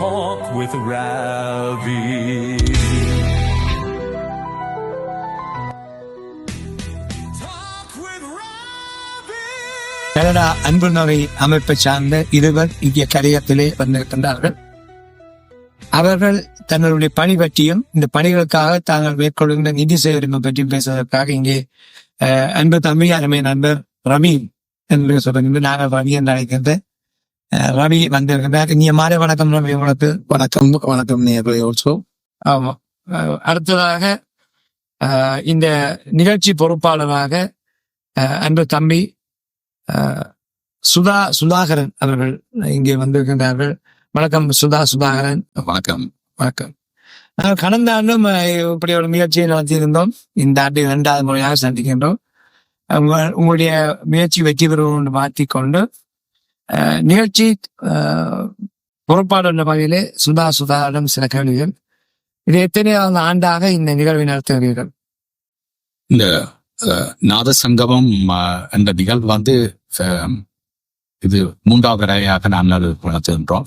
talk with Ravi. Canada அன்பு நகை அமைப்பை சார்ந்த இருவர் இங்கே கரையத்திலே வந்திருக்கின்றார்கள் அவர்கள் தங்களுடைய பணி பற்றியும் இந்த பணிகளுக்காக தாங்கள் மேற்கொள்கின்ற நிதி சேகரிப்பு பற்றியும் பேசுவதற்காக இங்கே அஹ், அன்பு தம்பி அருமை நண்பர் ரமீன் என்று சொல்லுங்கள் நாங்கள் ரமி என்று அழைக்கின்ற ரவி வந்திருக்கின்றார் இங்கே மாலை வணக்கம் ரவி உங்களுக்கு வணக்கம். வணக்கம் ஆல்சோ ஆமா. அடுத்ததாக இந்த நிகழ்ச்சி பொறுப்பாளராக அஹ், அன்பு தம்பி சுதா சுதாகரன் அவர்கள் இங்கே வந்திருக்கின்றார்கள். வணக்கம் சுதா சுதாகரன். வணக்கம். வணக்கம். கடந்த ஆண்டும் இப்படி ஒரு முயற்சியை நடத்தியிருந்தோம். இந்த ஆண்டு இரண்டாவது முறையாக சந்திக்கின்றோம். உங்க- உங்களுடைய முயற்சி வெற்றி பெறுவோம் என்று மாற்றிக்கொண்டு நிகழ்ச்சி அஹ், பொறுப்பாளர் என்ற வகையிலே சுதா சுதாகரன் சில கேள்விகள். இது எத்தனையாவது ஆண்டாக இந்த நிகழ்வை நடத்துகிறீர்கள் இந்த நாத சங்கமம் என்ற நிகழ்வு வந்து இது மூன்றாவது தடவையாக நாங்கள் நடத்துகின்றோம்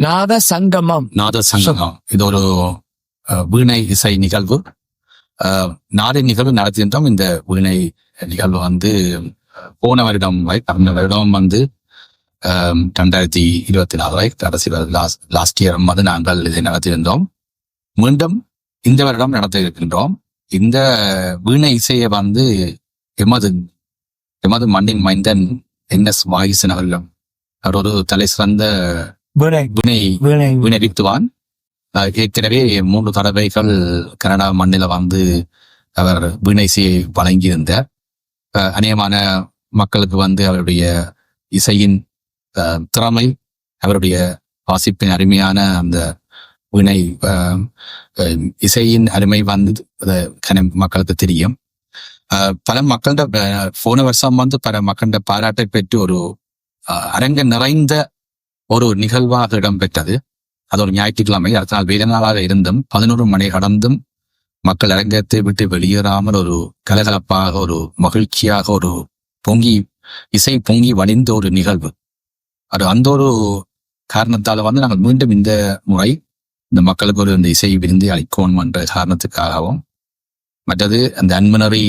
நாத சங்கமம் நாத சங்கமம் இது ஒரு வீணை இசை நிகழ்வு. நாடை நிகழ்வு நடத்துகின்றோம் இந்த வீணை நிகழ்வு வந்து போன வருடம் வரை கடந்த வருடம் வந்து ரெண்டாயிரத்தி இருபத்தி நாலு வரை கடைசி லாஸ்ட் லாஸ்ட் இயர் வந்து நாங்கள் இதை நடத்தியிருந்தோம். மீண்டும் இந்த வருடம் நடத்த இருக்கின்றோம். இந்த வீணை இசையை வந்து எமது எமது மண்ணின் மைந்தன் என் எஸ் வாயிசன் அவர்கள் அவர் ஒரு தலை சிறந்த வீணை வீணை வீணை. வீணை வித்துவான் அஹ் ஏற்கனவே மூன்று தடவைகள் கனடா மண்ணில வந்து அவர் வீணை இசையை வழங்கியிருந்தார். அநேகமான மக்களுக்கு வந்து அவருடைய இசையின் திறமை அவருடைய வாசிப்பின் அருமையான அந்த வினை இசையின் அருமை வந்து மக்களுக்கு தெரியும். பல மக்கள்கிட்ட போன வருஷம் வந்து பல மக்கள்கிட்ட பாராட்டை பெற்று ஒரு அஹ், அரங்க நிறைந்த ஒரு நிகழ்வாக இடம்பெற்றது. அது ஒரு ஞாயிற்றுக்கிழமை அதனால் நாள் நாளாக இருந்தும் பதினோரு மணி கடந்தும் மக்கள் அரங்கத்தை விட்டு வெளியேறாமல் ஒரு கலகலப்பாக ஒரு மகிழ்ச்சியாக ஒரு பொங்கி இசை பொங்கி வழிந்த ஒரு நிகழ்வு. அது அந்த ஒரு காரணத்தால் வந்து நாங்கள் மீண்டும் இந்த முறை இந்த மக்களுக்கு ஒரு இந்த இசை விருந்து அளிக்கணும் என்ற காரணத்துக்காகவும் மற்றது அந்த அன்பனரி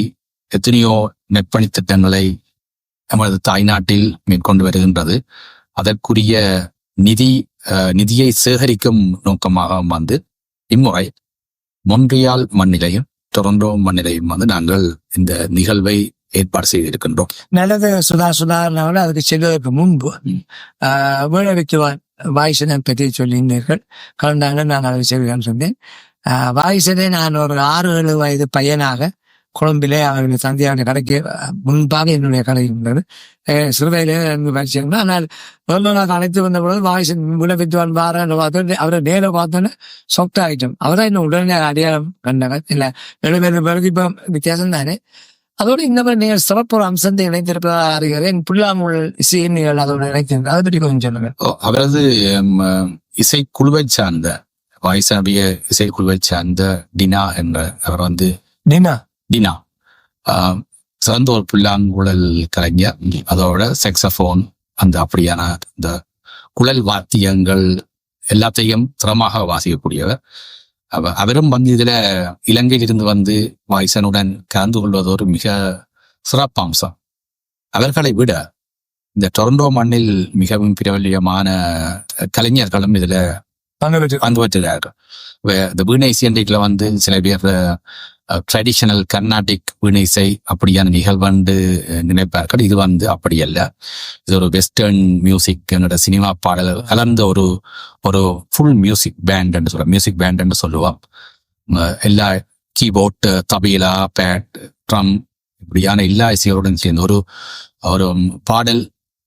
எத்தனையோ நெற்பணி திட்டங்களை நமது தாய்நாட்டில் மேற்கொண்டு வருகின்றது. அதற்குரிய நிதி அஹ், நிதியை சேகரிக்கும் நோக்கமாகவும் வந்து இம்முறை மொன்றியால் மண்ணிலையும் டொரண்டோ மண்ணிலையும் வந்து நாங்கள் இந்த நிகழ்வை ஏற்பாடு செய்திருக்கின்றோம். நல்லது சுதா அவர்கள் அதுக்கு செல்வதற்கு முன்பு வித்துவான் வாய்ஸனை பற்றி சொல்லியிருந்தீர்கள். கலந்தாங்க நான் அதை செய்வேன் சொன்னேன். ஆஹ், வாய்ஸனை நான் ஒரு ஆறு ஏழு வயது பையனாக கொழும்பிலே அவருடைய தந்தையாருடைய கடைக்கு முன்பாக என்னுடைய கடை இருந்தது. சிறுவையிலே இருந்து படிச்சிருந்தேன். ஆனால் முதல்வராக அழைத்து வந்த பொழுது வாய்ஸ் வீணை வித்துவான் பாரு பார்த்து அவரை நேர பார்த்தோன்னே சொப்ட் ஆகிட்டோம் அவர்தான் இன்னும் உடனே அடையாளம் கண்டவர். இல்லை ஏழு பேர் பிறகு இப்போ வித்தியாசம் தானே. அதோடு இந்த மாதிரி நீங்கள் சிறப்பு ஒரு அம்சத்தை இணைத்திருப்பதாக அறிகிறேன் புல்லாங்குழல் இசையின் அதோட இணைத்திருந்த அதை பற்றி கொஞ்சம் சொல்லுங்க அவரது இசைக்குழுவை சார்ந்த வாய்ஸாவிய இசைக்குழுவை சார்ந்த டினா என்ற அவர் வந்து டினா? ஆஹ், சிறந்த ஒரு புல்லாங்குழல் கலைஞர். அதோட செக்ஸபோன் அந்த அப்படியான இந்த குழல் வாத்தியங்கள் எல்லாத்தையும் திறமாக வாசிக்கக்கூடியவர். அவரும் வந்து இதுல இலங்கையிலிருந்து வந்து வாய்சனுடன் கலந்து கொள்வது ஒரு மிக சிறப்பம்சம் அவர்களை விட இந்த டொரண்டோ மண்ணில் மிகவும் பிரபல்யமான கலைஞர்களும் இதுல பங்கு பெற்று இந்த வீணை இசையன்றைக்குல வந்து சில பேர் ட்ரெடிஷனல் கர்நாடிக் வீணை இசை அப்படியான நிகழ்வண்டு நினைப்பார்கள் இது வந்து அப்படி அல்ல. இது ஒரு வெஸ்டர்ன் மியூசிக் என்னோட சினிமா பாடல் கலந்த ஒரு ஒரு ஃபுல் மியூசிக் பேண்ட் என்று சொல்லுவோம் மியூசிக் பேண்ட் என்று சொல்லுவோம். எல்லா கீபோர்ட் தபீலா பேட் ட்ரம் இப்படியான எல்லா இசையோடும் சேர்ந்து ஒரு ஒரு பாடல்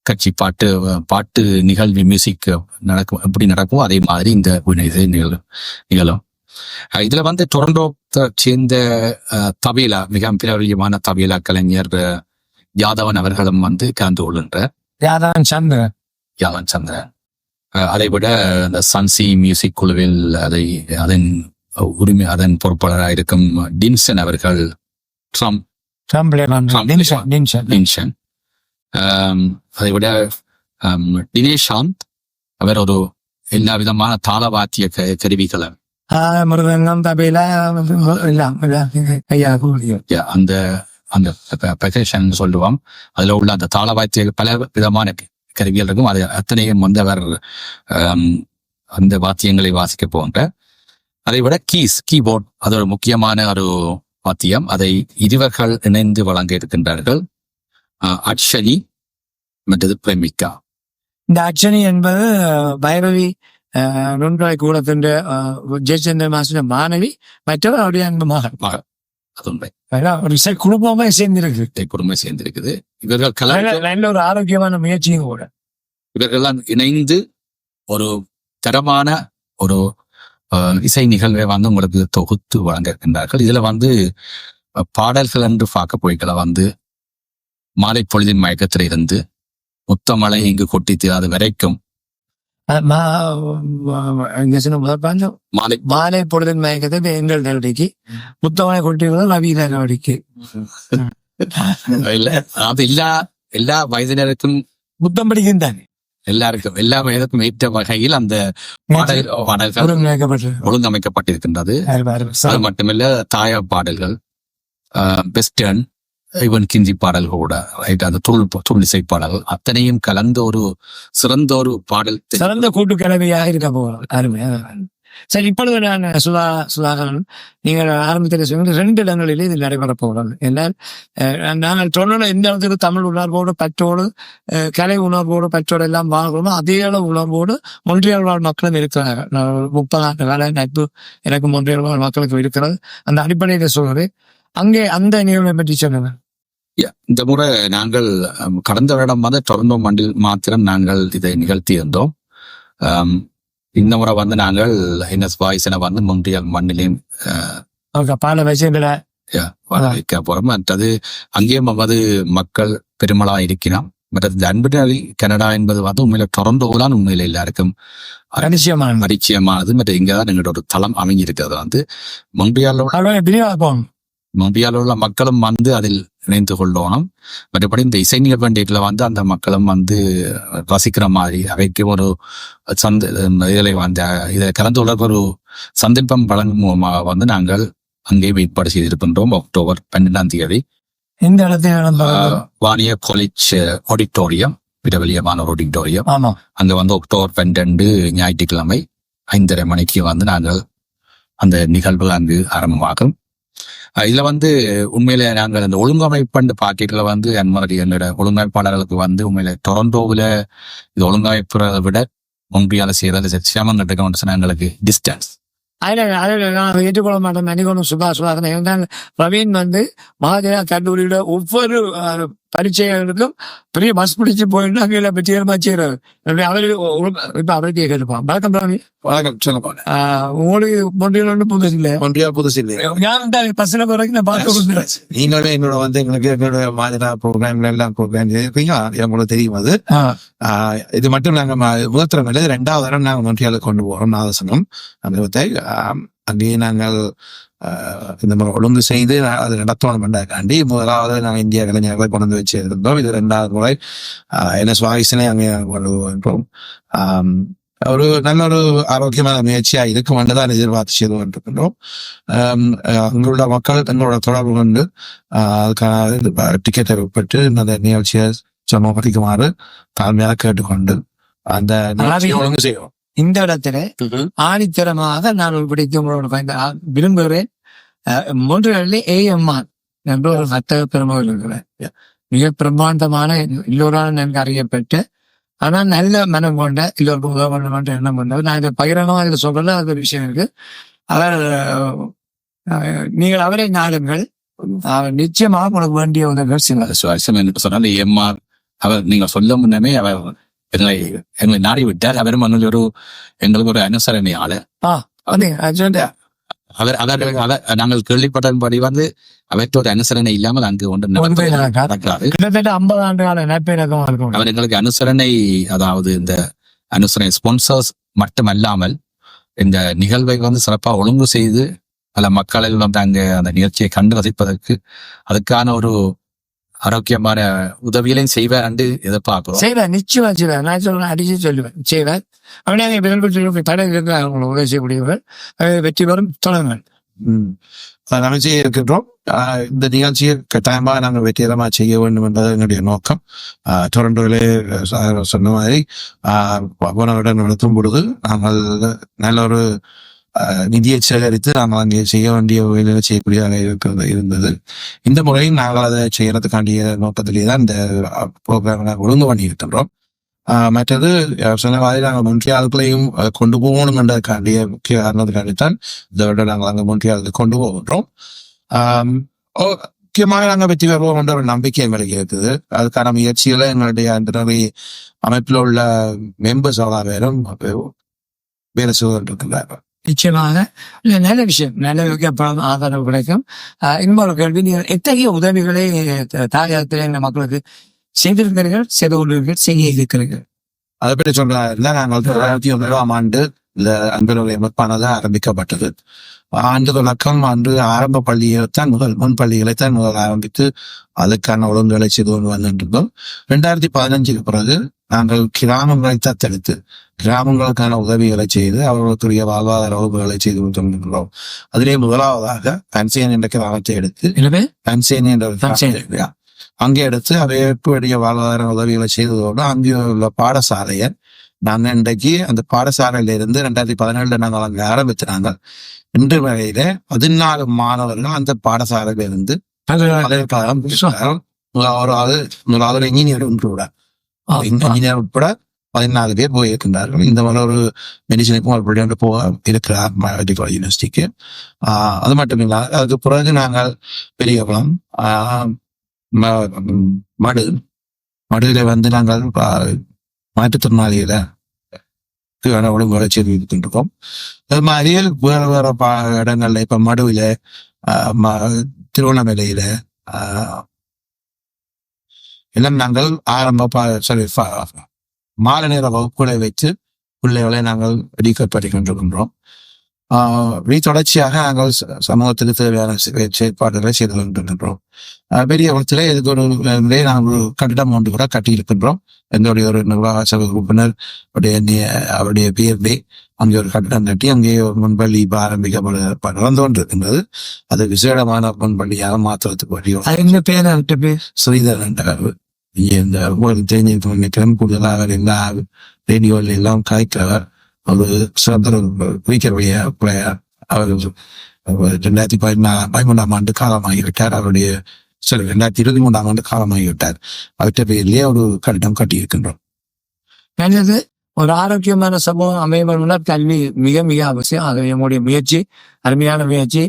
கட்சி பாட்டு பாட்டு நிகழ்வு மியூசிக் நடக்கும் எப்படி நடக்கும் அதே மாதிரி இந்த வினைசை நிகழும் நிகழும். இதுல வந்து டொரண்டோ சேர்ந்த தபீலா மிக பிரபலியமான தபீலா கலைஞர் யாதவன் அவர்களும் வந்து கலந்து கொள்கின்ற யாதான் சந்திரன் யாதவன் சந்திரன் அதை விட இந்த சன்சி மியூசிக் குழுவில் அதை அதன் உரிமை அதன் பொறுப்பாளராக இருக்கும் டின்சன் அவர்கள் ட்ரம் டின்சன் அதை விட சாந்த் அவர் ஒரு எல்லா விதமான தாளவாத்திய கருவிகளை மிருதங்கம் தபையில எல்லாம் Yeah, அந்த அந்த பெகேஷன் சொல்லுவோம் அதுல உள்ள அந்த தாளவாத்திய பல விதமான கருவிகள் இருக்கும் அது அத்தனையும் வந்து அவர் அந்த வாத்தியங்களை வாசிக்க போன்ற அதை விட கீஸ் கீபோர்ட் அது ஒரு முக்கியமான ஒரு வாத்தியம் அதை இருவர்கள் இணைந்து வழங்க இருக்கின்றார்கள் ஆஹ், அட்சரி மற்றது பிரமிகா இந்த அர்ச்சனை என்பது பைரவி நுண்காய் கூடத்தின் ஜெயச்சந்திர மாஸ்டர் மாணவி மற்றவர் அவருடைய அன்பு மகன் அது உண்மை அதான் ஒரு ச- குடும்பமே சேர்ந்திருக்கு குடும்பம் சேர்ந்திருக்குது இவர்கள் நல்ல ஒரு ஆரோக்கியமான முயற்சியும் கூட இவர்கள்லாம் இணைந்து ஒரு தரமான ஒரு இசை நிகழ்வை வந்து உங்களுக்கு தொகுத்து வழங்க இருக்கின்றார்கள் இதுல வந்து பாடல்கள் என்று பார்க்க போய்களை வந்து மாலை பொழுதின் மயக்கத்தில் இருந்து முத்தமலை இங்கு கொட்டி தீராது வரைக்கும் மாலை மாலை பொழுதின் மயக்கத்தை எங்கள் நடவடிக்கை முத்தமனை கொட்டியது நவீன நடவடிக்கை அது எல்லா எல்லா வயதினருக்கும் புத்தம் படிக்கின்றாங்க எல்லாருக்கும் எல்லா வயதுக்கும் ஏற்ற வகையில் அந்த பாடல் பாடல்கள் ஒழுங்கமைக்கப்பட்டிருக்கின்றது அது மட்டுமில்ல தாய பாடல்கள் வெஸ்டர்ன் ஈவன் கிஞ்சி பாடல்கள் கூட ரைட் அந்த துள் துள் பாடல்கள். அத்தனையும் கலந்த ஒரு சிறந்த ஒரு பாடல் தெ- சிறந்த கூட்டுக்கிழமையாக இருக்க போகிறோம் அருமை சரி இப்பொழுது நான் சுதா சுதாகரன் நீங்கள் ஆரம்பத்தில் சொன்ன ரெண்டு இடங்களிலே இது நடைபெறப் போகிறது. என்றால் நாங்கள் சொன்ன எந்த இடத்துக்கு தமிழ் உணர்வோடு பற்றோடு கலை உணர்வோடு பற்றோடு எல்லாம் வாழ்கிறோமோ அதே அளவு உணர்வோடு ஒன்றியல் வாழ் மக்களும் இருக்கிறாங்க நான் ஒரு முப்பது ஆண்டு கால நட்பு எனக்கு ஒன்றியல் வாழ் மக்களுக்கு இருக்கிறது. அந்த அடிப்படையில் சொல்கிறேன். அங்கே அந்த நிகழ்வை பற்றி சொல்லுங்க. இந்த முறை நாங்கள் um, கடந்த வருடம் வந்து டொரண்டோ மண்டில் மாத்திரம் நாங்கள் இதை நிகழ்த்தி இருந்தோம் Um, இந்த முறை வந்து நாங்கள் என்எஸ் வாய்ஸனை வந்து முன்றியல் மண்ணிலையும் பால விஷயங்களை வைக்க போறோம். மற்றது அங்கேயும் வந்து மக்கள் பெருமளா இருக்கிறோம் மற்றது அன்புடலி கனடா என்பது வந்து உண்மையில டொரண்டோ தான் உண்மையில எல்லாருக்கும் நிச்சயமான பரிச்சயமானது மற்ற இங்கதான் எங்களோட ஒரு தளம் அமைஞ்சிருக்கிறது வந்து. மொன்றியாலோட மொன்றியால உள்ள மக்களும் வந்து அதில் இணைந்து கொள்ளணும். மற்றபடி இந்த இசை நிகழ்வண்டியில வந்து அந்த மக்களும் வந்து ரசிக்கிற மாதிரி அவைக்கு ஒரு சந்த இதில் வந்து இதை கலந்து கொள்ள ஒரு சந்தர்ப்பம் வழங்கும் மூலமாக வந்து நாங்கள் அங்கே ஏற்பாடு செய்திருக்கின்றோம். அக்டோபர் பன்னெண்டாம் தேதி. எந்த இடத்துல வாணிய காலேஜ் ஆடிட்டோரியம் பிரபலியமான ஒரு ஆடிட்டோரியம் அங்க வந்து அக்டோபர் பன்னெண்டு ஞாயிற்றுக்கிழமை ஐந்தரை மணிக்கு வந்து நாங்கள் அந்த நிகழ்வு அங்கு ஆரம்பமாகும். இதுல வந்து உண்மையில நாங்கள் அந்த ஒழுங்கமைப்பு பாக்கெட்ல வந்து அன்மாரி எங்களோட ஒழுங்கமைப்பாளர்களுக்கு வந்து உண்மையில டொரண்டோவில் இது ஒழுங்கமைப்புறதை விட ஒன்றியால செய்யறது சிரமம் எடுக்கணும் எங்களுக்கு டிஸ்டன்ஸ் அதில் அதில் நான் ஏற்றுக்கொள்ள மாட்டேன். மணிகொண்டு சுபா சுபாகரன் இருந்தால் பிரவீன் வந்து மகாஜனா கல்லூரியோட ஒவ்வொரு பரீட்சைகளுக்கும் பெரிய பஸ் பிடிச்சு போயிட்டு அங்கே வெற்றிகரமா செய்யறாரு அவரு இப்ப அவர்கிட்ட கேட்டுப்பான் வணக்கம் பிரவீன். வணக்கம் சொல்லுங்க உங்களுக்கு மொழியில் ஒன்றும் புதுசு இல்லை ஒன்றியா புதுசு இல்லையா. ஞானம் தான் பஸ்ல வரைக்கும் நான் கொண்டு நீங்களே என்னோட வந்து எங்களுக்கு எங்களோட மாதிரா ப்ரோக்ராம்ல எல்லாம் ப்ரோக்ராம் இருக்கீங்க. உங்களுக்கு தெரியும் அது. இது மட்டும் நாங்க ம- முதல் தரம் இல்லை ரெண்டாவது தரம் நாங்க மொன்றியால கொண்டு போறோம். நாதசனம் அந்த அங்கேயே நாங்கள் இந்த மாதிரி ஒழுங்கு செய்து அது நடத்தணும் பண்ணாக்காண்டி முதலாவது நாங்கள் இந்திய கலைஞர்களை கொண்டு வந்து வச்சு இருந்தோம் இது ரெண்டாவது முறை என்எஸ் வாய்ஸனை அங்கே கொண்டு வருகிறோம் ஒரு நல்ல ஒரு ஆரோக்கியமான முயற்சியா இருக்கும் தான் எதிர்பார்த்து செய்து கொண்டிருக்கின்றோம் அங்குள்ள மக்கள் தங்களோட தொடர்பு கொண்டு அதுக்கான டிக்கெட்டை பெற்று அந்த நிகழ்ச்சியை சமர்ப்பிக்குமாறு தாழ்மையாக கேட்டுக்கொண்டு அந்த நிகழ்ச்சியை ஒழுங்கு செய்யும் இந்த இடத்துல ஆணித்தரமாக நான் பிடித்து உங்களோட விரும்புகிறேன். மூன்றுகளில் ஏஎம்ஆர் என்ற ஒரு வர்த்தக பெருமகள் இருக்கிறேன் மிக பிரம்மாண்டமான எல்லோராலும் நன்கு அறியப்பட்ட ஆனால் நல்ல மனம் கொண்ட எல்லோருக்கும் உதவ வேண்டும் என்ற எண்ணம் கொண்டவர். நான் இதை பகிரணும் அதில் சொல்லல அது ஒரு விஷயம் இருக்கு. அவர் நீங்கள் அவரை நாடுங்கள். அவர் நிச்சயமாக உனக்கு வேண்டிய உதவிகள் சில என்று சொன்னால் எம்ஆர் அவர் நீங்க சொல்ல முன்னமே அவர் எங்களை எங்களை நாடி விட்டார். அவரும் ஒரு எங்களுக்கு ஒரு அனுசரணையாளர். அவர் அவர் நாங்கள் கேள்விப்பட்டபடி வந்து அவற்றோட அனுசரணை இல்லாமல் அங்கு ஒன்று கிட்டத்தட்ட ஐம்பது ஆண்டு கால நட்பிறக்கம் அவர் எங்களுக்கு அனுசரணை அதாவது இந்த அனுசரணை ஸ்பான்சர்ஸ் மட்டுமல்லாமல் இந்த நிகழ்வை வந்து சிறப்பா ஒழுங்கு செய்து பல மக்களில் வந்து அங்க அந்த நிகழ்ச்சியை கண்டு ரசிப்பதற்கு அதுக்கான ஒரு ஆரோக்கியமான உதவிகளையும் செய்வார் என்று எதிர்பார்க்கிறோம் செய்வேன் நிச்சயமா செய்வேன். நான் சொல்றேன் அடிச்சு சொல்லுவேன். செய்வேன். அவனே விரும்பி தடை இருந்து அவங்களை உதவி செய்யக்கூடியவர்கள். அஹ் வெற்றி பெறும் நாங்கள் செய்ய இருக்கின்றோம் இந்த நிகழ்ச்சியை கட்டாயமாக நாங்கள் வெற்றிகரமாக செய்ய வேண்டும் என்பது எங்களுடைய நோக்கம். டொரண்டோவிலே சொன்ன மாதிரி அஹ் போன வருடம் நடத்தும் பொழுது நாங்கள் நல்ல ஒரு நிதியை சேகரித்து நாங்கள் அங்கே செய்ய வேண்டிய வேலையை செய்யக்கூடியதாக இருக்கிறது இருந்தது. இந்த முறையும் நாங்கள் அதை செய்யறதுக்காண்டிய நோக்கத்திலே தான் இந்த ப்ரோக்ராம் நாங்கள் ஒழுங்கு பண்ணி இருக்கின்றோம் ஆஹ் மற்றது சொன்ன மாதிரி நாங்கள் மொன்றியாளுக்களையும் கொண்டு போகணும் என்றதுக்காண்டிய முக்கிய காரணத்துக்காண்டித்தான் இந்த வருடம் நாங்கள் அங்கே மொன்றியாளுக்கு கொண்டு போகின்றோம். முக்கியமாக நாங்கள் வெற்றி பெறுவோம் என்ற ஒரு நம்பிக்கை எங்களுக்கு இருக்குது. அதுக்கான முயற்சிகளை எங்களுடைய அந்த நிறைய அமைப்பில் உள்ள மெம்பர்ஸ் அவ்வளோ பேரும் வேலை செய்து கொண்டிருக்கிறார்கள் நிச்சயமாக. நல்ல விஷயம். நல்ல எப்பொழுதும் ஆதரவு கிடைக்கும். இன்னொரு கேள்வி நீங்கள் எத்தகைய உதவிகளை த- இந்த மக்களுக்கு செய்திருக்கிறீர்கள் செய்து கொண்டிருக்கிறீர்கள் செய்ய இருக்கிறீர்கள்? அதை பற்றி சொல்றதா நாங்கள் ஆயிரத்தி ஒன்பதாம் ஆண்டு இந்த அன்பனுடைய அமைப்பானது ஆரம்பிக்கப்பட்டது. ஆண்டு தொடக்கம் ஆண்டு ஆரம்ப பள்ளியைத்தான் முதல் முன் பள்ளிகளைத்தான் முதல் ஆரம்பித்து அதுக்கான ஒழுங்குகளை செய்து கொண்டு வந்துருந்தோம். ரெண்டாயிரத்தி பதினஞ்சுக்கு பிறகு நாங்கள் கிராமங்களை தத்தெடுத்து கிராமங்களுக்கான உதவிகளை செய்து அவர்களுக்குரிய வாழ்வாதார வகுப்புகளை செய்து கொண்டிருக்கிறோம் அதிலே முதலாவதாக பன்சேன் என்ற கிராமத்தை எடுத்து எனவே பன்சேன் என்ற அங்கே எடுத்து அவைக்கு வேண்டிய வாழ்வாதார உதவிகளை செய்ததோடு அங்கே உள்ள பாடசாலையை நாங்க இன்றைக்கு அந்த பாடசாலையில இருந்து ரெண்டாயிரத்தி பதினேழுல நாங்கள் அங்கே ஆரம்பிச்சாங்க இன்று வரையில பதினாலு மாணவர்கள் அந்த பாடசாலையில இருந்து. முதலாவது முதலாவது இன்ஜினியர் உட்பட இன்ஜினியர் உட்பட பதினாலு பேர் போயிருக்கின்றார்கள் இந்த மாதிரி ஒரு மெடிசனுக்கும் அப்படி வந்து போக இருக்கிறார் மெடிக்கல் யூனிவர்சிட்டிக்கு ஆஹ் அது மட்டும் இல்லாத அதுக்கு பிறகு நாங்கள் பெரியகுளம் ஆஹ் ம- ம், மடு மடுவில வந்து நாங்கள் மாற்றுத்திறனாளிகளை ஒழுங்குகளை செய்து இருக்கின்றோம் அது மாதிரி வேற வேற பா இடங்கள்ல இப்ப மடுவில ஆஹ், திருவண்ணாமலையில ஆஹ், எல்லாம் நாங்கள் ஆரம்ப சாரி மாலை நேர வகுப்புகளை வைத்து பிள்ளைகளை நாங்கள் எடுக்கப்பட்டு கொண்டிருக்கின்றோம். ஆஹ் தொடர்ச்சியாக நாங்கள் சமூகத்துக்கு தேவையான செயற்பாடுகளை செய்து கொண்டிருக்கின்றோம். பெரிய இடத்துல இதுக்கு ஒரு நாங்கள் ஒரு கட்டிடம் ஒன்று கூட கட்டியிருக்கின்றோம். எங்களுடைய ஒரு நிர்வாக சபை உறுப்பினர் உடைய நி- அவருடைய பேர்லே அங்கே ஒரு கட்டிடம் கட்டி அங்கே முன்பள்ளி இப்ப ஆரம்பிக்கப்பட நடந்து கொண்டிருக்கின்றது. அது விசேடமான முன்பள்ளியாக மாற்றுறதுக்கு வழி பேர் அவர்கிட்ட பேர் ஸ்ரீதரன் அவர் இந்த உங்களுக்கு தெரிஞ்சிருக்க நினைக்கிறேன். கூடுதலாக எல்லா ரேடியோவில் எல்லாம் காய்க்கிறவர் ஒரு சிறந்த ஒரு குறிக்கிறவைய பிள்ளையார் அவர் ரெண்டாயிரத்தி பதினாலு பதிமூன்றாம் ஆண்டு காலமாகிவிட்டார். அவருடைய சரி ரெண்டாயிரத்தி இருபத்தி மூன்றாம் ஆண்டு காலமாகிவிட்டார். அவர்கிட்ட பேர்லயே ஒரு கட்டிடம் கட்டி இருக்கின்றோம் நல்லது. ஒரு ஆரோக்கியமான சமூகம் அமையணும்னா கல்வி மிக மிக அவசியம். அது என்னுடைய முயற்சி அருமையான முயற்சி.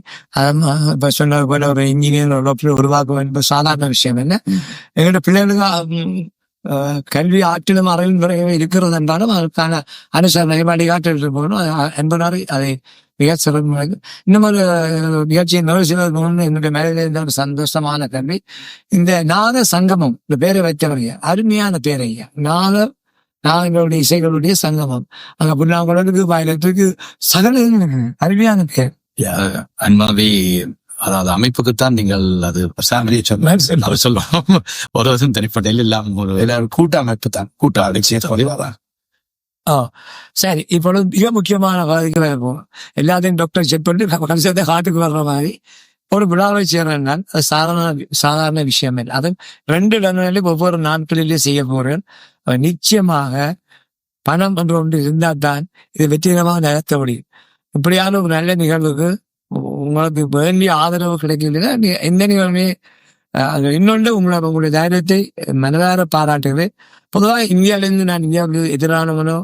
இப்ப சொன்னது போல ஒரு இன்ஜினியர் ஒரு டாக்டர் உருவாக்க என்பது சாதாரண விஷயம் என்ன? எங்களோட பிள்ளைகளுக்கு கல்வி ஆற்றிலும் அறிவின் முறையும் இருக்கிறது என்றாலும் அதற்கான அனுசரணை வழிகாட்டு போகணும். அது என்பதால் அதை மிக இன்னும் ஒரு அஹ், நிகழ்ச்சியை நிறைவு என்னுடைய மேலே இருந்த ஒரு சந்தோஷமான கல்வி இந்த நாத சங்கமம் இந்த பேரை வைத்தவங்க அருமையான பேர் ஐயா நாத நாங்களுடைய இசைகளுடைய சங்கமம். அங்க புண்ணாங்குழலுக்கு வயலத்துக்கு சகல அருமையான பேர். அன்பாவே அதாவது அமைப்புக்குத்தான் நீங்கள் அது ஃபேமிலியை சொல்லுவோம் ஒரு வருஷம் தனிப்பட்ட இல்லாம ஒரு எல்லாரும் கூட்டமைப்பு தான் கூட்ட அலட்சியம் ஆ சரி இப்பொழுது மிக முக்கியமான பகுதிக்கு இருக்கும் எல்லாத்தையும் டாக்டர் செக் பண்ணிட்டு கடைசியத்தை காட்டுக்கு வர்ற மாதிரி ஒரு விழாவை செய்யறேன்னா அது சாதாரண சாதாரண விஷயம் இல்லை அது ரெண்டு இடங்களிலும் ஒவ்வொரு நாட்களிலேயே செய்ய போறேன் நிச்சயமாக பணம் என்று ஒன்று இருந்தால் தான் இது வெற்றிகரமாக நடத்த முடியும் இப்படியான ஒரு நல்ல நிகழ்வுக்கு உ- உங்களுக்கு வேண்டிய ஆதரவு கிடைக்கலைன்னா எந்த நிகழ்வுமே இன்னொன்று உங்களோட உங்களுடைய தைரியத்தை மனதார பாராட்டுகிறேன் பொதுவாக இந்தியாவிலேருந்து நான் இந்தியாவுக்கு எதிரானவனோ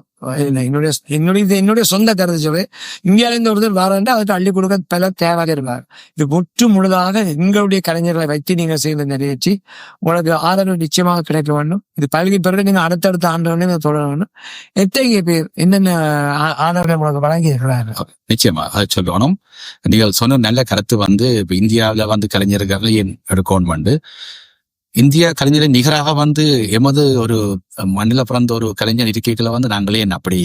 என்னுடைய என்னுடைய இது என்னுடைய சொந்த கருத்து சொல்லு இந்தியாவிலேருந்து ஒருத்தர் வராண்டா அவர்கிட்ட அள்ளி கொடுக்க பல தேவையாக இருப்பார் இது முற்று முழுதாக எங்களுடைய கலைஞர்களை வைத்து நீங்கள் செய்த நிறைவேற்றி உங்களுக்கு ஆதரவு நிச்சயமாக கிடைக்க வேண்டும் இது பழகி பிறகு நீங்க அடுத்தடுத்த ஆண்டு தொடர வேண்டும் எத்தகைய பேர் என்னென்ன ஆதரவு ஆதரவை உங்களுக்கு வழங்கி இருக்கிறார்கள் நிச்சயமா அதை சொல்லணும் நீங்கள் சொன்ன நல்ல கருத்து வந்து இப்போ இந்தியாவுல வந்து கலைஞர்கள் ஏன் எடுக்கணும் இந்திய கலைஞரின் நிகராக வந்து எமது ஒரு மண்ணில பிறந்த ஒரு கலைஞர் இருக்கைகளை வந்து நாங்களே என்ன அப்படி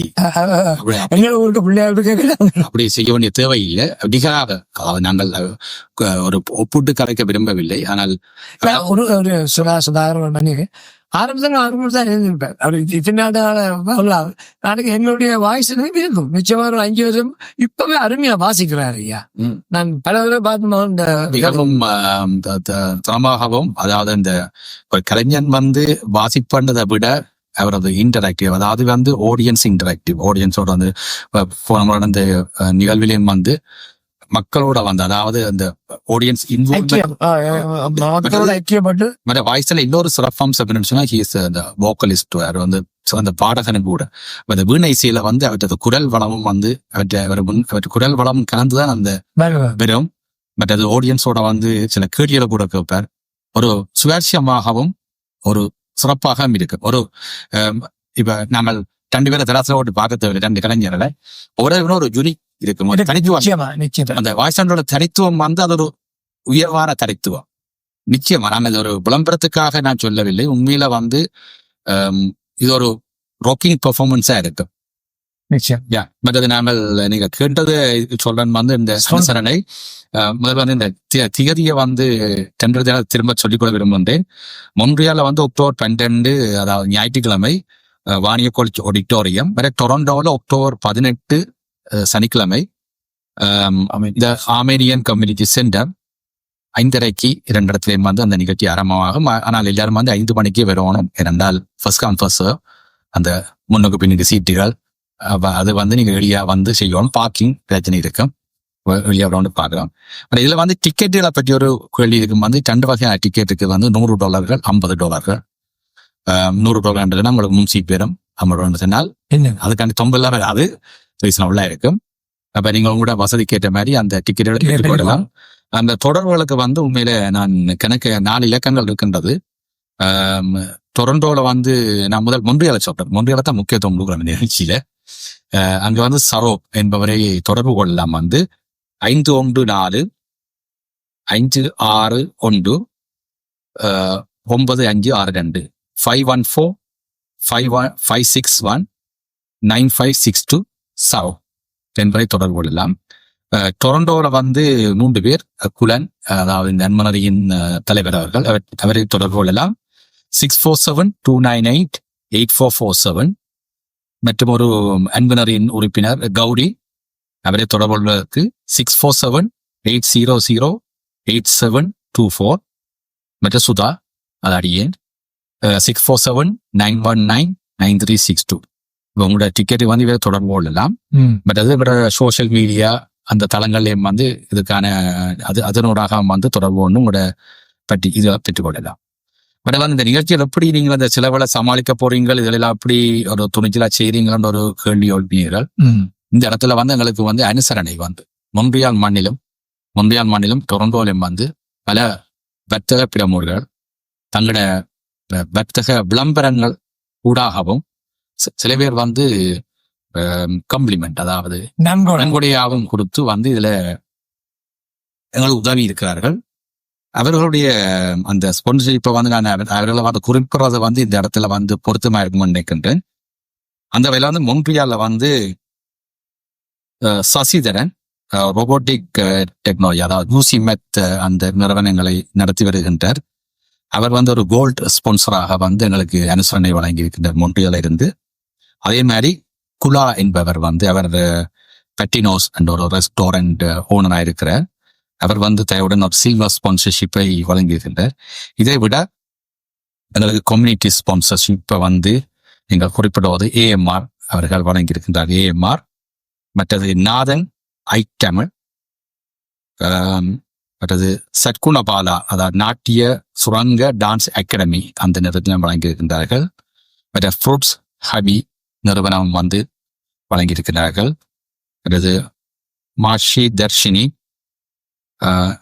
அப்படி செய்ய வேண்டிய தேவையில்லை. நிகராக நாங்கள் ஒரு ஒப்பிட்டு கலைக்க விரும்பவில்லை. ஆனால் ஒரு ஒரு சுதா சுதாகர் ஆரம்பத்தில் ஆரம்பத்தில் தான் எழுதியிருப்பார் அவர் இத்தனால நாளைக்கு எங்களுடைய வாய்ஸ் இருக்கும் நிச்சயமா ஒரு அஞ்சு வருஷம் இப்பவே அருமையா வாசிக்கிறார் ஐயா. நான் பல தடவை பார்த்து இந்த மிகவும் ஆம், த- த- தரமாகவும் அதாவது இந்த ஒரு கலைஞன் வந்து வாசிப்பன்றதை விட அவரது இன்டராக்டிவ் அதாவது வந்து ஆடியன்ஸ் இன்டராக்டிவ் ஆடியன்ஸோட வந்து அந்த அஹ், நிகழ்விலையும் வந்து மக்களோட வந்து அதாவது அந்த ஆடியன்ஸ் மக்களோட ஐக்கியப்பட்டு மற்ற வாய்ஸ்ல இன்னொரு சிறப்பம்சம் சொன்னா ஹீஸ் அந்த வோக்கலிஸ்ட் அவர் வந்து அந்த பாடகனும் கூட. அந்த வீணை இசையில வந்து அவற்றது குரல் வளமும் வந்து அவற்றை அவர் முன் அவற்றை குரல் வளம் கலந்துதான் அந்த. வெறும் பட் அது ஆடியன்ஸோட வந்து சில கேள்விகளை கூட கேட்பார். ஒரு சுவாரஸ்யமாகவும் ஒரு சிறப்பாகவும் இருக்கு. ஒரு இப்ப நாங்கள் ரெண்டு பேரை தராசில ஓட்டு பார்க்க தேவையில்லை ரெண்டு கலைஞர்களை. ஒரே ஒரு யுனிக் இருக்கும் ஒரு தனித்துவம் அந்த வாய்ஸாண்டோட தனித்துவம் வந்து அது ஒரு உயர்வான தனித்துவம் நிச்சயமா நான் இது ஒரு விளம்பரத்துக்காக நான் சொல்லவில்லை உண்மையில வந்து இது ஒரு ராக்கிங் பெர்ஃபார்மன்ஸா இருக்கு நிச்சயம் அது நாங்கள் நீங்க கேட்டது சொல்றேன் வந்து இந்த அனுசரணை அஹ், முதல்ல வந்து இந்த திகதியை வந்து தென்றதை திரும்ப சொல்லிக்கொள்ள விரும்புகின்றேன் மொன்றியால வந்து அக்டோபர் பன்னெண்டு அதாவது ஞாயிற்றுக்கிழமை வாணிய காலேஜ் ஆடிட்டோரியம் வேற டொரண்டோவில் அக்டோபர் பதினெட்டு சனிக்கிழமை ஆமேனியன் கம்யூனிட்டி சென்டர் ஐந்தரைக்கு இரண்டு இடத்துலையும் வந்து அந்த நிகழ்ச்சி ஆரம்பமாகும். ஆனால் எல்லாரும் வந்து ஐந்து மணிக்கு வரணும் ஏனென்றால் ஃபர்ஸ்ட் கம் ஃபர்ஸ்ட் அந்த முன்னுக்கு பின்னுக்கு சீட்டுகள் அது வந்து நீங்க வெளியா வந்து செய்யணும். பார்க்கிங் பிரச்சனை இருக்கும் வெ- வெளியா வந்து பார்க்கலாம். ஆனா இதுல வந்து டிக்கெட்டுகளை பற்றி ஒரு கேள்வி இருக்கும். வந்து ரெண்டு வகையான டிக்கெட்டுக்கு வந்து நூறு டாலர்கள் ஐம்பது டாலர்கள் நூறு டாலர்ன்றதுனா உங்களுக்கு முன் சீட் ஐம்பது டாலர் சொன்னால் அதுக்காண்டி தொம்பெல்லாம் அது ரீசனபிளா இருக்கும் அப்ப நீங்க உங்களோட வசதிக்கு ஏற்ற மாதிரி அந்த டிக்கெட்டுகளை எடுத்துக்கொள்ளலாம் அந்த தொடர்புகளுக்கு வந்து உண்மையில நான் கணக்கு நாலு இலக்கங்கள் இருக்கின்றது. டொரண்டோல வந்து நான் முதல் மொன்றியால சொல்றேன் மொன்றியால தான் முக்கியத்துவம் கொடுக்குறேன் நிகழ்ச்சியில. அங்க வந்து சரோப் என்பவரை தொடர்பு கொள்ளலாம் வந்து. ஐந்து ஒன்று நாலு ஐந்து ஆறு ஒன்று ஒன்பது அஞ்சு ஆறு ரெண்டு. Five one four five one five six one nine five six two சவ் என்பதை தொடர்பு கொள்ளலாம். டொரண்டோவில் வந்து மூன்று பேர் குலன் அதாவது நன்மனரியின் அஹ், தலைவர் அவர்கள் அவர் அவரை தொடர்பு கொள்ளலாம். Six four seven two nine eight eight four four seven. மற்றும் ஒரு அன்பனரின் உறுப்பினர் கௌரி அவரை தொடர்பு கொள்வதற்கு six four seven eight zero zero eight seven two four. மற்றும் சுதா அது அடியேன். Six four seven nine one nine nine three six two. உங்களோட டிக்கெட் வந்து இவரை தொடர்பு கொள்ளலாம். பட் அது விட சோஷியல் மீடியா அந்த தளங்கள்லையும் வந்து இதுக்கான அது அதனூடாக வந்து தொடர்பு கொண்டு உங்களோட பற்றி இதை பெற்றுக்கொள்ளலாம் பட் வந்து இந்த நிகழ்ச்சியில் எப்படி நீங்கள் அந்த செலவுகளை சமாளிக்க போறீங்க இதெல்லாம் எப்படி ஒரு துணிச்சலா செய்றீங்கன்னு ஒரு கேள்வி எழுப்பினீர்கள். இந்த இடத்துல வந்து எங்களுக்கு வந்து அனுசரணை வந்து மொன்றியால் மண்ணிலும் மொன்றியால் மண்ணிலும் டொரண்டோலையும் வந்து பல வர்த்தக பிரமுகர்கள் தங்களோட வர்த்தக விளம்பரங்கள் ஊடாகவும் சில பேர் வந்து கம்ப்ளிமெண்ட் அதாவது நன்கொடை. நன்கொடையாகவும் கொடுத்து வந்து இதுல எங்களுக்கு உதவி இருக்கிறார்கள். அவர்களுடைய அந்த ஸ்பான்சர்ஷிப்பை வந்து நான் அவர்- அவர்களை வந்து குறிப்பிடுறது வந்து இந்த இடத்துல வந்து பொருத்தமா இருக்கும்னு நினைக்கின்றேன். அந்த வகையில வந்து மொன்ட்ரியால வந்து சசிதரன் ரொபோட்டிக் டெக்னாலஜி அதாவது ஊசி மெத் அந்த நிறுவனங்களை நடத்தி வருகின்றார். அவர் வந்து ஒரு கோல்ட் ஸ்பான்சராக வந்து எங்களுக்கு அனுசரணை வழங்கி இருக்கின்றார் மொன்ட்ரியால இருந்து அதே மாதிரி குலா என்பவர் வந்து அவர் பெட்டினோஸ் என்ற ஒரு ரெஸ்டாரண்ட் ஓனராக இருக்கிறார். அவர் வந்து தயவுடன் ஒரு சில்வர் ஸ்பான்சர்ஷிப்பை வழங்கியிருக்கின்றார் இதை விட எங்களுக்கு கம்யூனிட்டி ஸ்பான்சர்ஷிப்பை வந்து நீங்கள் குறிப்பிடுவது ஏஎம்ஆர் அவர்கள் வழங்கியிருக்கின்றார். ஏஎம்ஆர் மற்றது நாதன் ஐ தமிழ் மற்றது சட்குணபாலா அதாவது நாட்டிய சுரங்க டான்ஸ் அகாடமி அந்த நிறுவனம் வழங்கியிருக்கின்றார்கள். மற்ற ஃப்ரூட்ஸ் ஹபி நிறுவனம் வந்து வழங்கியிருக்கிறார்கள். அல்லது மாஷி தர்ஷினி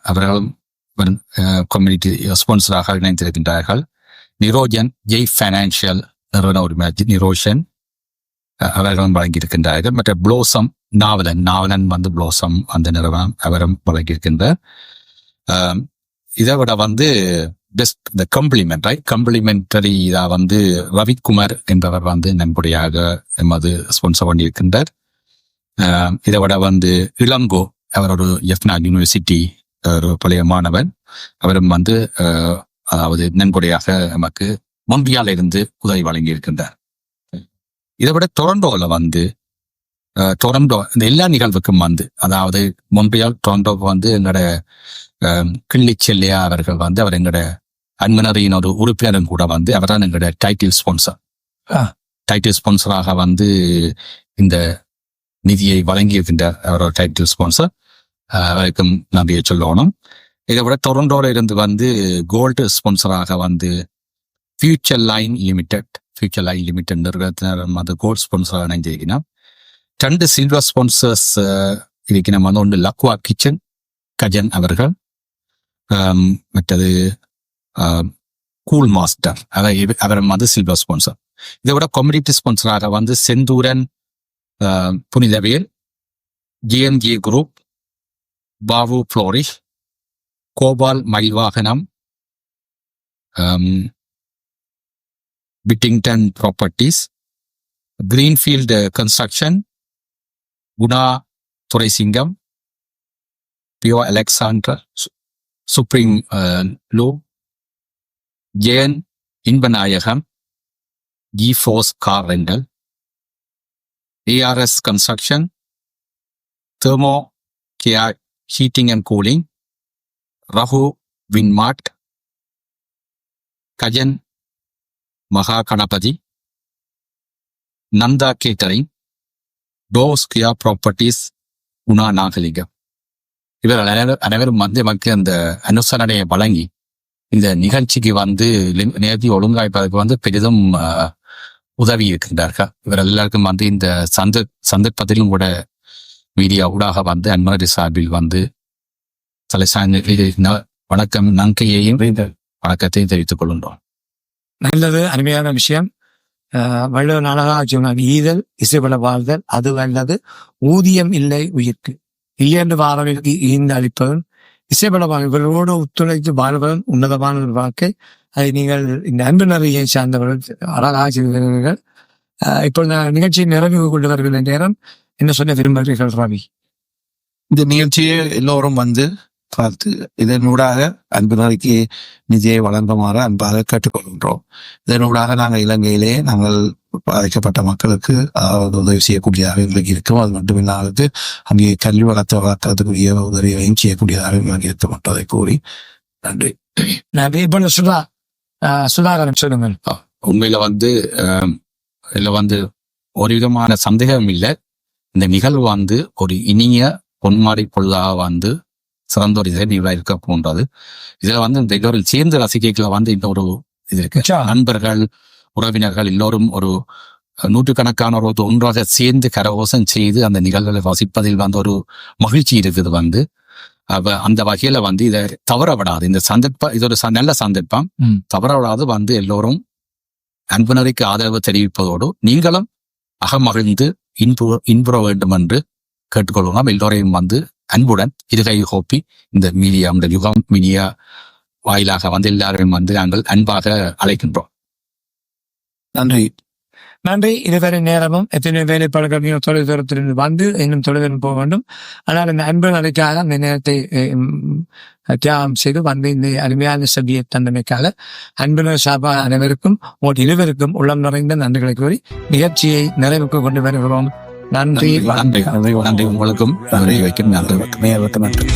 அவர்களும் அவர்கள் கம்யூனிட்டி ஸ்பான்சராக இணைந்திருக்கின்றார்கள். நிரோஜன் ஜெய் ஃபைனான்சியல் நிறுவன உரிமை நிரோஷன் அவர்களும் வழங்கியிருக்கின்றார்கள். மற்ற ப்ளோசம் நாவலன் நாவலன் வந்து ப்ளோசம் அந்த நிறுவனம் அவரும் வழங்கியிருக்கின்றார். இதை விட வந்து ஜஸ்ட் இந்த கம்ப்ளிமெண்ட் ரைட் கம்ப்ளிமெண்டரி இதா வந்து ரவிக்குமார் என்பவர் வந்து நன்கொடையாக எமது ஸ்பான்சர் பண்ணியிருக்கின்றார். ஆஹ் இதை விட வந்து இளங்கோ அவர் ஒரு எஃப்னா யூனிவர்சிட்டி ஒரு பழைய மாணவன். அவரும் வந்து ஆஹ் அதாவது நன்கொடையாக நமக்கு மொன்றியால இருந்து உதவி வழங்கி இருக்கின்றார் இதை விட டொரண்டோல வந்து ஆஹ் டொரண்டோ இந்த எல்லா நிகழ்வுக்கும் வந்து அதாவது மும்பையால் டொரண்டோக்கு வந்து எங்களோட கிள்ளி செல்லியா அவர்கள் வந்து அவர் எங்களோட அன்மனரியின் ஒரு உறுப்பினரும் கூட வந்து அவர் தான் எங்களோட டைட்டில் ஸ்பான்சர். டைட்டில் ஸ்பான்சராக வந்து இந்த நிதியை வழங்கியிருக்கின்ற அவரோட டைட்டில் ஸ்பான்சர் அவருக்கும் நன்றியை சொல்லணும். இதை விட டொரண்டோல இருந்து வந்து கோல்டு ஸ்பான்சராக வந்து future line limited future line limited நிறுவனத்தினர் வந்து கோல்ட் ஸ்பான்சராக இணைஞ்சிருக்கணும் ரெண்டு சில்வர் ஸ்பான்சர்ஸ் இருக்கணும் வந்து ஒன்று லக்வா கிச்சன் கஜன் அவர்கள். மற்றது கூல் மாஸ்டர் அவர் அவர் வந்து சில்வர் ஸ்பான்சர் இதை விட கம்யூனிட்டி ஸ்பான்சராக வந்து செந்தூரன் ஆஹ், புனிதவேல் ஜிஎன்ஜி குரூப் பாவு flourish Gopal Mayilvaganam Pittington properties greenfield construction Guna Thuraisingam Pio Alexander supreme law Jeyan Inbanayagam G force car rental ARS construction thermo KR heating and cooling Ragu Winmart Gajan Maha Ganapathi Nanda catering dose Kia properties Guna Nagalingam இவர்கள் அனைவரும் அனைவரும் வந்து மக்கள் அந்த அனுசரணையை வழங்கி இந்த நிகழ்ச்சிக்கு வந்து நேர்த்தி ஒழுங்காய்ப்பதற்கு வந்து பெரிதும் உதவி இருக்கின்றார்கள். இவர் எல்லாருக்கும் வந்து இந்த சந்த சந்தர்ப்பத்திலும் கூட மீடியா ஊடாக வந்து அன்மரடி சார்பில் வந்து தலைசாய்ந்த ந- வணக்கம் நன்கையையும் வணக்கத்தையும் தெரிவித்துக் கொள்கின்றோம். நல்லது அருமையான விஷயம். ஆஹ் வள்ளுவர் நாடகா சொன்னார் ஈதல் இசைப்பட வாழ்தல் அது நல்லது ஊதியம் இல்லை உயிர்க்கு. இல்லையென்று வாழ்வதற்கு ஈந்து அளிப்பவன் இசைப்படமாக இவர்களோடு ஒத்துழைத்து வாழ்வதன் உன்னதமான ஒரு வாழ்க்கை அதை நீங்கள் இந்த அன்பு நிறையை சார்ந்தவர்கள் அழகாக செய்திருக்கிறீர்கள் ஆஹ் இப்பொழுது நான் நிகழ்ச்சியை நிறைவு கொண்டு வருகிற நேரம் என்ன சொல்ல விரும்புகிறீர்கள் ரவி இந்த நிகழ்ச்சியை எல்லோரும் வந்து பார்த்து இதனூடாக அன்பு நாளைக்கு நிதியை வழங்குமாறு அன்பாக கேட்டுக்கொள்கின்றோம் இதனூடாக நாங்கள் இலங்கையிலே நாங்கள் பாதிக்கப்பட்ட மக்களுக்கு அதாவது உதவி செய்யக்கூடியதாக எங்களுக்கு இருக்கும். அது மட்டுமில்லாது அங்கே கல்வி வளர்த்த வளர்த்ததுக்குரிய உதவிகளையும் செய்யக்கூடியதாக எங்களுக்கு இருக்கும் என்பதை கூறி நன்றி. நான் இப்பொழுது சுதா சுதாகரன் சொல்லுங்கள். உண்மையில வந்து ஆஹ், இதுல வந்து ஒரு விதமான சந்தேகம் இல்லை. இந்த நிகழ்வு வந்து ஒரு இனிய பொன்மாடி பொழுதாக வந்து சிறந்த ஒரு இதை நிகழ்வா இருக்க போன்றது. இதுல வந்து இந்த எல்லோரும் சேர்ந்து ரசிக்கைகளை வந்து இந்த ஒரு இது இருக்கு. நண்பர்கள் உறவினர்கள் எல்லோரும் ஒரு நூற்றுக்கணக்கான ஒரு ஒன்றாக சேர்ந்து கரகோசம் செய்து அந்த நிகழ்வுகளை வசிப்பதில் வந்து ஒரு மகிழ்ச்சி இருக்குது வந்து. அவ அந்த வகையில வந்து இதை தவற விடாது இந்த சந்தர்ப்பம் இது ஒரு நல்ல சந்தர்ப்பம். தவற விடாது வந்து எல்லோரும் அன்புணரிக்கு ஆதரவு தெரிவிப்பதோடு நீங்களும் அகமகிழ்ந்து இன்பு இன்புற வேண்டும் என்று கேட்டுக்கொள்வோம். எல்லோரையும் வந்து அன்புடன் இருகை கோப்பி இந்த மீடியா இந்த யுகம் மீடியா வாயிலாக வந்து எல்லாரையும் வந்து நாங்கள் அன்பாக அழைக்கின்றோம். நன்றி. நன்றி. இதுவரை நேரமும் எத்தனை வேலைப்பாடுகள் நீங்கள் தொழில் தூரத்திலிருந்து வந்து இன்னும் தொழிலிருந்து போக வேண்டும். ஆனால் இந்த அன்பு நடைக்காக அந்த நேரத்தை தியாகம் செய்து வந்து இந்த அருமையான சபியை தந்தமைக்காக அன்பினர் சார்பாக அனைவருக்கும் உங்கள் இருவருக்கும் உள்ளம் நிறைந்த நன்றிகளை கூறி நிகழ்ச்சியை நிறைவுக்கு கொண்டு வருகிறோம். நன்றி. நன்றி. நன்றி. உங்களுக்கும் நன்றி வைக்கும் நன்றி. நேருக்கு நன்றி.